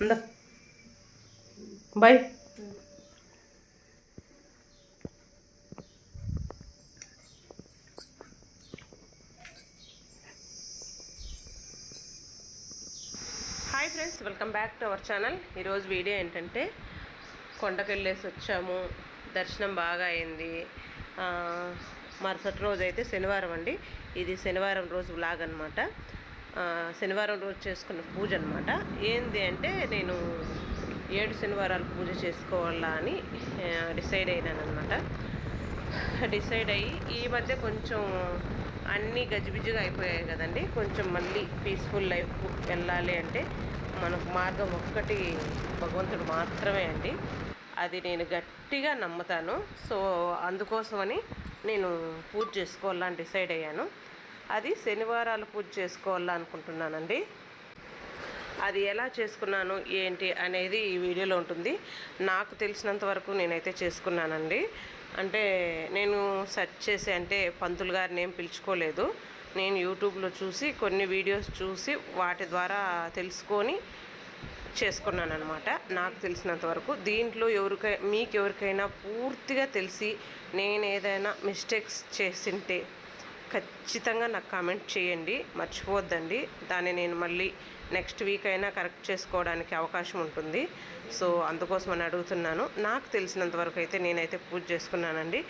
అందా bye. Hi friends welcome back to our channel. ఈరోజు video ఏంటంటే కొండకెళ్ళేసి వచ్చాము. దర్శనం బాగా అయింది. మరుసటి రోజు అయితే శనివారం అండి. ఇది శనివారం రోజు వ్లాగ్ అనమాట శనివారం రోజు చేసుకున్న పూజ అనమాట ఏంది అంటే నేను ఏడు శనివారాలు పూజ చేసుకోవాలా అని డిసైడ్ అయినాను అనమాట డిసైడ్ అయ్యి ఈ మధ్య కొంచెం అన్నీ గజిబిజిగా అయిపోయాయి కదండి. కొంచెం మళ్ళీ పీస్ఫుల్ లైఫ్ వెళ్ళాలి అంటే మనకు మార్గం ఒక్కటి భగవంతుడు మాత్రమే అండి. అది నేను గట్టిగా నమ్ముతాను. సో అందుకోసమని నేను పూజ చేసుకోవాలని డిసైడ్ అయ్యాను. అది శనివారాలు పూజ చేసుకోవాలనుకుంటున్నానండి అది ఎలా చేసుకున్నాను ఏంటి అనేది ఈ వీడియోలో ఉంటుంది. నాకు తెలిసినంత వరకు నేనైతే చేసుకున్నానండి. అంటే నేను సెర్చ్ చేసి అంటే పంతులు గారిని ఏం పిలుచుకోలేదు. నేను యూట్యూబ్లో చూసి కొన్ని వీడియోస్ చూసి వాటి ద్వారా తెలుసుకొని చేసుకున్నాను అనమాట నాకు తెలిసినంత వరకు. దీంట్లో ఎవరికై మీకు ఎవరికైనా పూర్తిగా తెలిసి నేను ఏదైనా మిస్టేక్స్ చేసింటే ఖచ్చితంగా నాకు కామెంట్ చేయండి మర్చిపోవద్దండి. దాన్ని నేను మళ్ళీ నెక్స్ట్ వీక్ అయినా కరెక్ట్ చేసుకోవడానికి అవకాశం ఉంటుంది. సో అందుకోసమని అడుగుతున్నాను. నాకు తెలిసినంత వరకు అయితే నేనైతే పూజ చేసుకున్నానండి.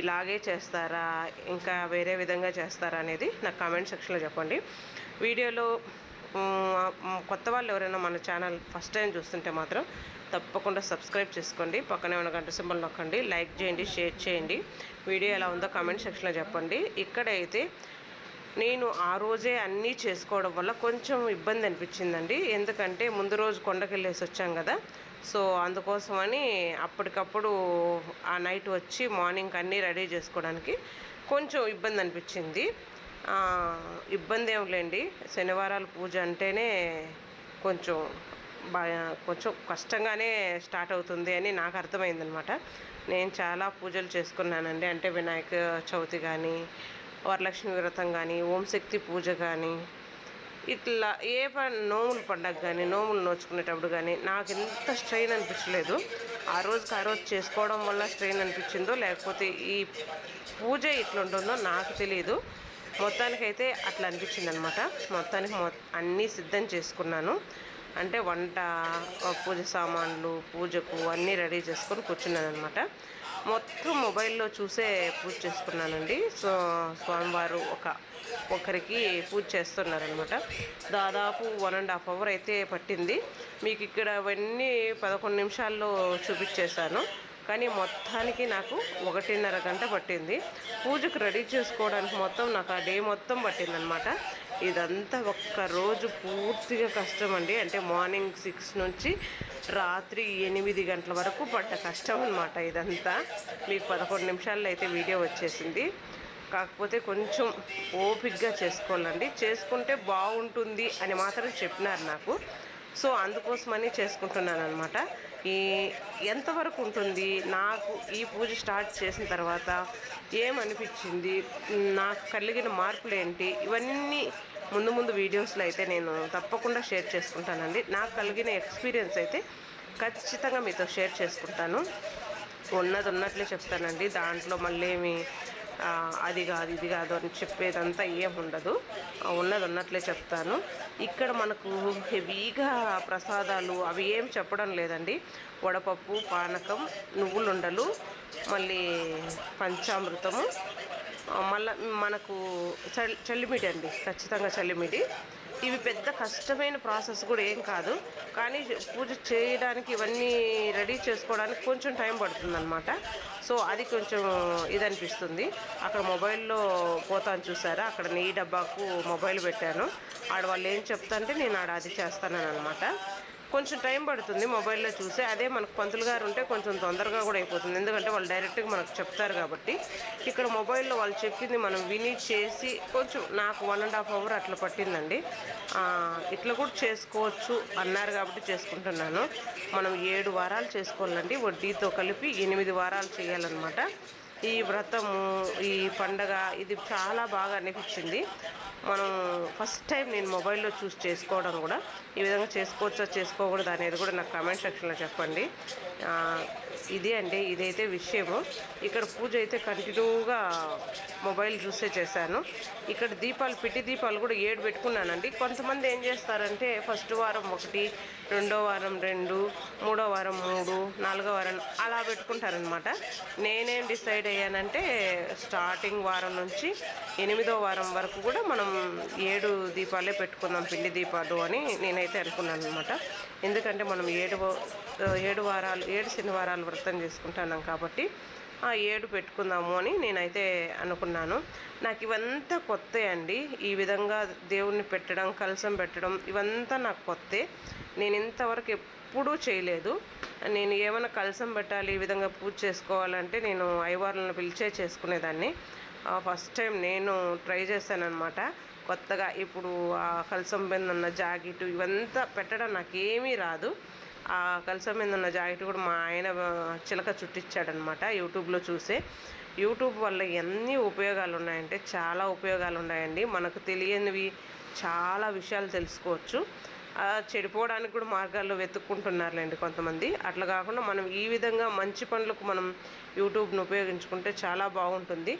ఇలాగే చేస్తారా ఇంకా వేరే విధంగా చేస్తారా అనేది నాకు కామెంట్ సెక్షన్లో చెప్పండి. వీడియోలో కొత్త వాళ్ళు ఎవరైనా మన ఛానల్ ఫస్ట్ టైం చూస్తుంటే మాత్రం తప్పకుండా సబ్స్క్రైబ్ చేసుకోండి. పక్కనే ఉన్న గంట సింబల్ నొక్కండి. లైక్ చేయండి షేర్ చేయండి. వీడియో ఎలా ఉందో కామెంట్ సెక్షన్లో చెప్పండి. ఇక్కడైతే నేను ఆ రోజే అన్నీ చేసుకోవడం వల్ల కొంచెం ఇబ్బంది అనిపించిందండి. ఎందుకంటే ముందు రోజు కొండకెళ్ళేసి వచ్చాం కదా. సో అందుకోసమని అప్పటికప్పుడు ఆ నైట్ వచ్చి మార్నింగ్ అన్నీ రెడీ చేసుకోవడానికి కొంచెం ఇబ్బంది అనిపించింది. ఇబ్బంది ఏం లేండి శనివారాలు పూజ అంటేనే కొంచెం బాగా కొంచెం కష్టంగానే స్టార్ట్ అవుతుంది అని నాకు అర్థమైందనమాట. నేను చాలా పూజలు చేసుకున్నానండి. అంటే వినాయక చవితి కానీ వరలక్ష్మి వ్రతం కానీ ఓం శక్తి పూజ కానీ ఇట్లా ఏ ప నోములు పండగ కానీ నోములు నోచుకునేటప్పుడు కానీ నాకు ఎంత స్ట్రెయిన్ అనిపించలేదు. ఆ రోజుకి ఆ రోజు చేసుకోవడం వల్ల స్ట్రెయిన్ అనిపించిందో లేకపోతే ఈ పూజ ఇట్లుంటుందో నాకు తెలియదు మొత్తానికైతే అట్లా అనిపించింది అనమాట మొత్తానికి మొ అన్నీ సిద్ధం చేసుకున్నాను. అంటే వంట పూజ సామాన్లు పూజకు అన్నీ రెడీ చేసుకొని కూర్చున్నాను అనమాట మొత్తం మొబైల్లో చూసే పూజ చేసుకున్నానండి. సో స్వామివారు ఒక ఒకరికి పూజ చేస్తున్నారనమాట. దాదాపు వన్ అండ్ హాఫ్ అవర్ అయితే పట్టింది. మీకు ఇక్కడ అవన్నీ పదకొండు నిమిషాల్లో చూపించేశాను. కానీ మొత్తానికి నాకు ఒకటిన్నర గంట పట్టింది. పూజకు రెడీ చేసుకోవడానికి మొత్తం నాకు ఆ డే మొత్తం పట్టిందనమాట ఇదంతా ఒక్క రోజు పూర్తిగా కష్టం అండి. అంటే మార్నింగ్ సిక్స్ నుంచి రాత్రి ఎనిమిది గంటల వరకు పడ్డ కష్టం అనమాట ఇదంతా. మీకు పదకొండు నిమిషాల్లో అయితే వీడియో వచ్చేసింది. కాకపోతే కొంచెం ఓపిక్గా చేసుకోవాలండి. చేసుకుంటే బాగుంటుంది అని మాత్రం చెప్పినారు నాకు. సో అందుకోసమని చేసుకుంటున్నాను అనమాట ఈ ఎంతవరకు ఉంటుంది? నాకు ఈ పూజ స్టార్ట్ చేసిన తర్వాత ఏమనిపించింది? నాకు కలిగిన మార్పులు ఏంటి ఇవన్నీ ముందు ముందు వీడియోస్లో అయితే నేను తప్పకుండా షేర్ చేసుకుంటానండి. నాకు కలిగిన ఎక్స్పీరియన్స్ అయితే ఖచ్చితంగా మీతో షేర్ చేసుకుంటాను. ఉన్నది ఉన్నట్లే చెప్తానండి. దాంట్లో మళ్ళీ ఏమి అది కాదు ఇది కాదు అని చెప్పేదంతా ఏం ఉండదు. ఉన్నది ఉన్నట్లే చెప్తాను. ఇక్కడ మనకు హెవీగా ప్రసాదాలు అవి ఏం చెప్పడం లేదండి. వడపప్పు పానకం నువ్వులుండలు మళ్ళీ పంచామృతము మళ్ళీ మనకు చల్ చల్లిమిడి అండి ఖచ్చితంగా చల్లిమిడి ఇవి పెద్ద కష్టమైన ప్రాసెస్ కూడా ఏం కాదు. కానీ పూజ చేయడానికి ఇవన్నీ రెడీ చేసుకోవడానికి కొంచెం టైం పడుతుందన్నమాట. సో అది కొంచెం ఇది అనిపిస్తుంది అక్కడ మొబైల్లో పోతాను చూసారా? అక్కడ నెయ్యి డబ్బాకు మొబైల్ పెట్టాను. ఆడ వాళ్ళు ఏం చెప్తా అంటే నేను ఆడ అది చేస్తానని అనమాట కొంచెం టైం పడుతుంది మొబైల్లో చూసి. అదే మనకు పంతులు గారు ఉంటే కొంచెం తొందరగా కూడా అయిపోతుంది. ఎందుకంటే వాళ్ళు డైరెక్ట్గా మనకు చెప్తారు కాబట్టి. ఇక్కడ మొబైల్లో వాళ్ళు చెప్పింది మనం విని చేసి కొంచెం నాకు వన్ అండ్ హాఫ్ అవర్ అట్లా పట్టిందండి. ఇట్లా కూడా చేసుకోవచ్చు అన్నారు కాబట్టి చేసుకుంటున్నాను. మనం ఏడు వారాలు చేసుకోవాలండి. వడ్డీతో కలిపి ఎనిమిది వారాలు చేయాలన్నమాట. ఈ వ్రతము ఈ పండగ ఇది చాలా బాగా అనిపించింది. మనం ఫస్ట్ టైం నేను మొబైల్లో చూస్ చేసుకోవడం కూడా ఈ విధంగా చేసుకోవచ్చా చేసుకోకూడదు అనేది కూడా నాకు కామెంట్ సెక్షన్లో చెప్పండి. ఇది అండి ఇదైతే విషయము. ఇక్కడ పూజ అయితే కంటిన్యూగా మొబైల్ చూసే చేశాను. ఇక్కడ దీపాలు పిట్టి దీపాలు కూడా ఏడు పెట్టుకున్నానండి. కొంతమంది ఏం చేస్తారంటే ఫస్ట్ వారం ఒకటి రెండో వారం రెండు మూడో వారం మూడు నాలుగో వారం అలా పెట్టుకుంటారనమాట. నేనేం డిసైడ్ అయ్యానంటే స్టార్టింగ్ వారం నుంచి ఎనిమిదో వారం వరకు కూడా మనం ఏడు దీపాలే పెట్టుకుందాం పిండి దీపాలు అని నేనైతే అనుకున్నాను అనమాట ఎందుకంటే మనం ఏడు ఏడు వారాలు ఏడు శనివారాలు వరకు వ్రతం చేసుకుంటున్నాం కాబట్టి ఆ ఏడు పెట్టుకుందాము అని నేనైతే అనుకున్నాను. నాకు ఇవంతా కొత్త అండి. ఈ విధంగా దేవుణ్ణి పెట్టడం కలసం పెట్టడం ఇవంతా నాకు కొత్తే. నేను ఇంతవరకు ఎప్పుడూ చేయలేదు. నేను ఏమైనా కలసం పెట్టాలి ఈ విధంగా పూజ చేసుకోవాలంటే నేను ఐవార్లను పిలిచే చేసుకునేదాన్ని. ఫస్ట్ టైం నేను ట్రై చేశానమాట కొత్తగా ఇప్పుడు ఆ కలసం మీద ఉన్న జాకెట్ ఇవంతా పెట్టడం నాకేమీ రాదు. ఆ కలసం మీద ఉన్న జాకెట్ కూడా మా ఆయన చిలక చుట్టించాడనమాట యూట్యూబ్లో చూసే. యూట్యూబ్ వల్ల ఎన్ని ఉపయోగాలు ఉన్నాయంటే చాలా ఉపయోగాలు ఉన్నాయండి మనకు తెలియనివి చాలా విషయాలు తెలుసుకోవచ్చు. చెడిపోవడానికి కూడా మార్గాల్లో వెతుక్కుంటున్నారులేండి కొంతమంది. అట్లా కాకుండా మనం ఈ విధంగా మంచి పనులకు మనం యూట్యూబ్ను ఉపయోగించుకుంటే చాలా బాగుంటుంది.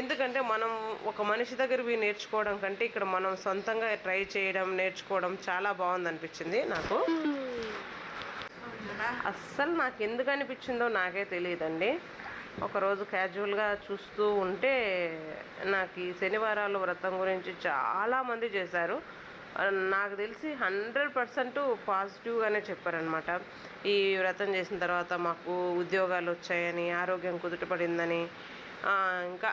ఎందుకంటే మనం ఒక మనిషి దగ్గరవి నేర్చుకోవడం కంటే ఇక్కడ మనం సొంతంగా ట్రై చేయడం నేర్చుకోవడం చాలా బాగుంది అనిపించింది నాకు. అస్సలు నాకు ఎందుకు అనిపించిందో నాకే తెలియదండి. ఒకరోజు క్యాజువల్గా చూస్తూ ఉంటే నాకు ఈ శనివారాలు వ్రతం గురించి చాలామంది చేశారు. నాకు తెలిసి హండ్రెడ్ పర్సెంట్ పాజిటివ్గానే చెప్పారనమాట ఈ వ్రతం చేసిన తర్వాత మాకు ఉద్యోగాలు వచ్చాయని ఆరోగ్యం కుదుటపడిందని ఇంకా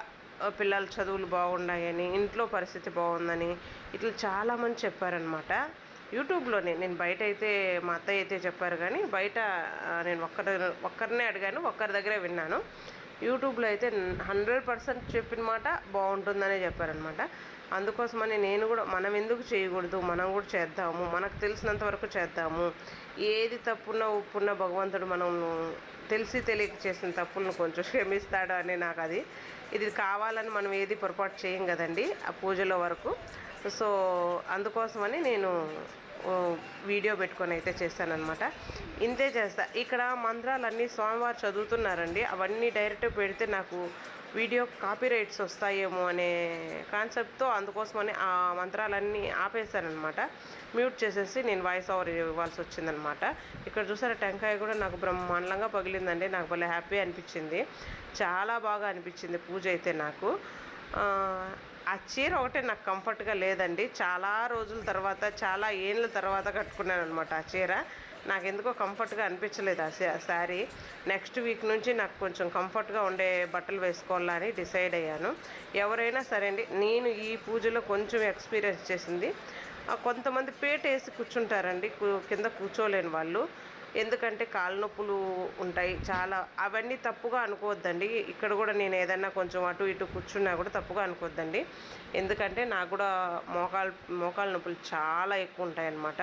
పిల్లల చదువులు బాగున్నాయని ఇంట్లో పరిస్థితి బాగుందని ఇట్లా చాలామంది చెప్పారనమాట యూట్యూబ్లోనే. నేను బయట అయితే మా అత్తయ్య అయితే చెప్పారు కానీ బయట నేను ఒక్కరి ఒక్కరినే అడిగాను ఒక్కరి దగ్గరే విన్నాను. యూట్యూబ్లో అయితే హండ్రెడ్ పర్సెంట్ చెప్పిన మాట బాగుంటుందనే చెప్పారనమాట అందుకోసమని నేను కూడా మనం ఎందుకు చేయకూడదు మనం కూడా చేద్దాము మనకు తెలిసినంత వరకు చేద్దాము. ఏది తప్పున్న ఉప్పున్న భగవంతుడు మనం తెలిసి తెలియక చేసిన తప్పులను కొంచెం క్షమిస్తాడు అని నాకు అది. ఇది కావాలని మనం ఏది పొరపాటు చేయం కదండి ఆ పూజలో వరకు. సో అందుకోసమని నేను వీడియో పెట్టుకొని అయితే చేస్తానన్నమాట. ఇంతే చేస్తా. ఇక్కడ మంత్రాలన్నీ స్వామివారు చదువుతున్నారండి. అవన్నీ డైరెక్ట్ పెడితే నాకు వీడియో కాపీరైట్స్ వస్తాయేమో అనే కాన్సెప్ట్తో అందుకోసమని ఆ మంత్రాలన్నీ ఆపేశానమాట మ్యూట్ చేసేసి నేను వాయిస్ ఓవర్ ఇవ్వాల్సి వచ్చిందనమాట ఇక్కడ చూసారా టెంకాయ కూడా నాకు బ్రహ్మాండంగా పగిలిందండి. నాకు భలే హ్యాపీ అనిపించింది. చాలా బాగా అనిపించింది పూజ అయితే నాకు. ఆ, చీర ఒకటే నాకు కంఫర్ట్గా లేదండి. చాలా రోజుల తర్వాత చాలా ఏళ్ళ తర్వాత కట్టుకున్నాను అనమాట ఆ చీర. నాకు ఎందుకో కంఫర్ట్గా అనిపించలేదు ఆ శారీ. నెక్స్ట్ వీక్ నుంచి నాకు కొంచెం కంఫర్ట్గా ఉండే బట్టలు వేసుకోవాలని డిసైడ్ అయ్యాను. ఎవరైనా సరే అండి నేను ఈ పూజలో కొంచెం ఎక్స్పీరియన్స్ చేసింది. కొంతమంది పేట వేసి కూర్చుంటారండి కింద కూర్చోలేని వాళ్ళు. ఎందుకంటే కాళ్ళ నొప్పులు ఉంటాయి. చాలా అవన్నీ తప్పుగా అనుకోవద్దండి. ఇక్కడ కూడా నేను ఏదైనా కొంచెం అటు ఇటు కూర్చున్నా కూడా తప్పుగా అనుకోవద్దండి. ఎందుకంటే నాకు కూడా మోకాలు మోకాళ్ళ నొప్పులు చాలా ఎక్కువ ఉంటాయి అన్నమాట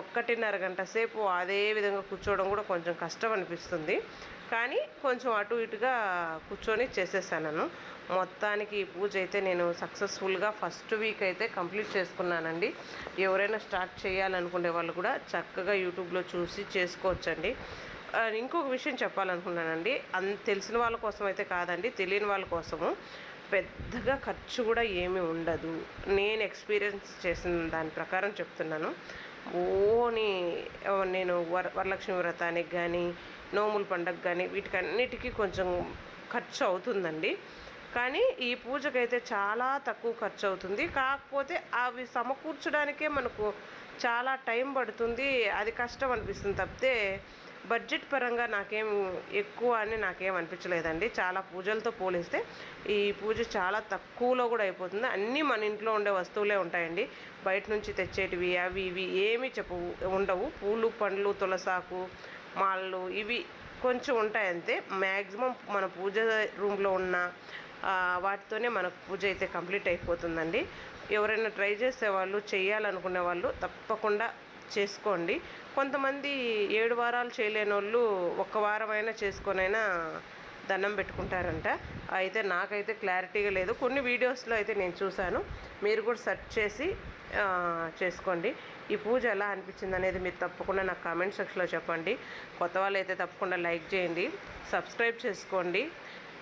ఒక్కటిన్నర గంట సేపు అదే విధంగా కూర్చోవడం కూడా కొంచెం కష్టం అనిపిస్తుంది. కానీ కొంచెం అటు ఇటుగా కూర్చొని చేసేసాను మొత్తానికి ఈ పూజ అయితే నేను సక్సెస్ఫుల్గా ఫస్ట్ వీక్ అయితే కంప్లీట్ చేసుకున్నానండి. ఎవరైనా స్టార్ట్ చేయాలనుకునే వాళ్ళు కూడా చక్కగా యూట్యూబ్లో చూసి చేసుకోవచ్చండి. ఇంకొక విషయం చెప్పాలనుకున్నానండి. అన్ తెలిసిన వాళ్ళ కోసం అయితే కాదండి తెలియని వాళ్ళ కోసము. పెద్దగా ఖర్చు కూడా ఏమీ ఉండదు. నేను ఎక్స్పీరియన్స్ చేసిన దాని ప్రకారం చెప్తున్నాను. ఓని నేను వర వరలక్ష్మి వ్రతానికి కానీ నోముల పండగ కానీ వీటికన్నిటికీ కొంచెం ఖర్చు అవుతుందండి కానీ ఈ పూజకైతే చాలా తక్కువ ఖర్చు అవుతుంది కాకపోతే అవి సమకూర్చడానికే మనకు చాలా టైం పడుతుంది అది కష్టం అనిపిస్తుంది తప్పితే బడ్జెట్ పరంగా నాకేం ఎక్కువ అని నాకేం అనిపించలేదండి. చాలా పూజలతో పోలిస్తే ఈ పూజ చాలా తక్కువలో కూడా అయిపోతుంది. అన్నీ మన ఇంట్లో ఉండే వస్తువులే ఉంటాయండి. బయట నుంచి తెచ్చేటివి అవి ఇవి ఏమీ చెప్పవు ఉండవు. పూలు పండ్లు తులసాకు మాళ్ళు ఇవి కొంచెం ఉంటాయి అంతే మ్యాక్సిమం మన పూజ రూమ్లో ఉన్న వాటితోనే మనకు పూజ అయితే కంప్లీట్ అయిపోతుందండి. ఎవరైనా ట్రై చేసే వాళ్ళు చేయాలనుకునే వాళ్ళు తప్పకుండా చేసుకోండి. కొంతమంది ఏడు వారాలు చేయలేని వాళ్ళు ఒక్క వారమైనా చేసుకొనైనా దండం పెట్టుకుంటారంట. అయితే నాకైతే క్లారిటీగా లేదు. కొన్ని వీడియోస్లో అయితే నేను చూశాను. మీరు కూడా సెర్చ్ చేసి చేసుకోండి. ఈ పూజ ఎలా అనిపించింది అనేది మీరు తప్పకుండా నాకు కామెంట్ సెక్షన్లో చెప్పండి. కొత్త వాళ్ళు అయితే తప్పకుండా లైక్ చేయండి. సబ్స్క్రైబ్ చేసుకోండి.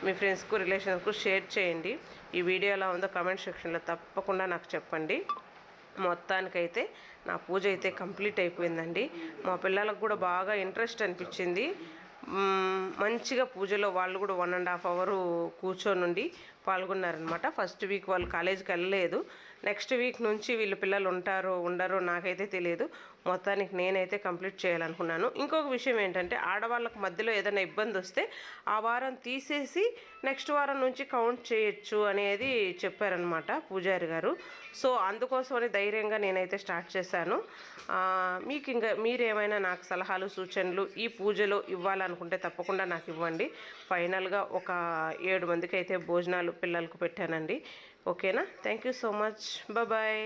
మీ ఫ్రెండ్స్కు రిలేషన్స్కు షేర్ చేయండి. ఈ వీడియో ఎలా ఉందో కమెంట్ సెక్షన్లో తప్పకుండా నాకు చెప్పండి. మొత్తానికైతే నా పూజ అయితే కంప్లీట్ అయిపోయిందండి. మా పిల్లలకు కూడా బాగా ఇంట్రెస్ట్ అనిపించింది. మంచిగా పూజలో వాళ్ళు కూడా వన్ అండ్ హాఫ్ అవర్ కూర్చొని పాల్గొన్నారనమాట ఫస్ట్ వీక్ వాళ్ళు కాలేజీకి వెళ్ళలేదు. నెక్స్ట్ వీక్ నుంచి వీళ్ళు పిల్లలు ఉంటారో ఉండరో నాకైతే తెలియదు. మొత్తానికి నేనైతే కంప్లీట్ చేయాలనుకున్నాను. ఇంకొక విషయం ఏంటంటే ఆడవాళ్ళకు మధ్యలో ఏదైనా ఇబ్బంది వస్తే ఆ వారం తీసేసి నెక్స్ట్ వారం నుంచి కౌంట్ చేయొచ్చు అనేది చెప్పారనమాట పూజారి గారు. సో అందుకోసమని ధైర్యంగా నేనైతే స్టార్ట్ చేశాను. మీకు ఇంకా మీరేమైనా నాకు సలహాలు సూచనలు ఈ పూజలో ఇవ్వాలనుకుంటే తప్పకుండా నాకు ఇవ్వండి. ఫైనల్గా ఒక ఏడు మందికి అయితే భోజనాలు పిల్లలకు పెట్టానండి. ఓకేనా thank you so much bye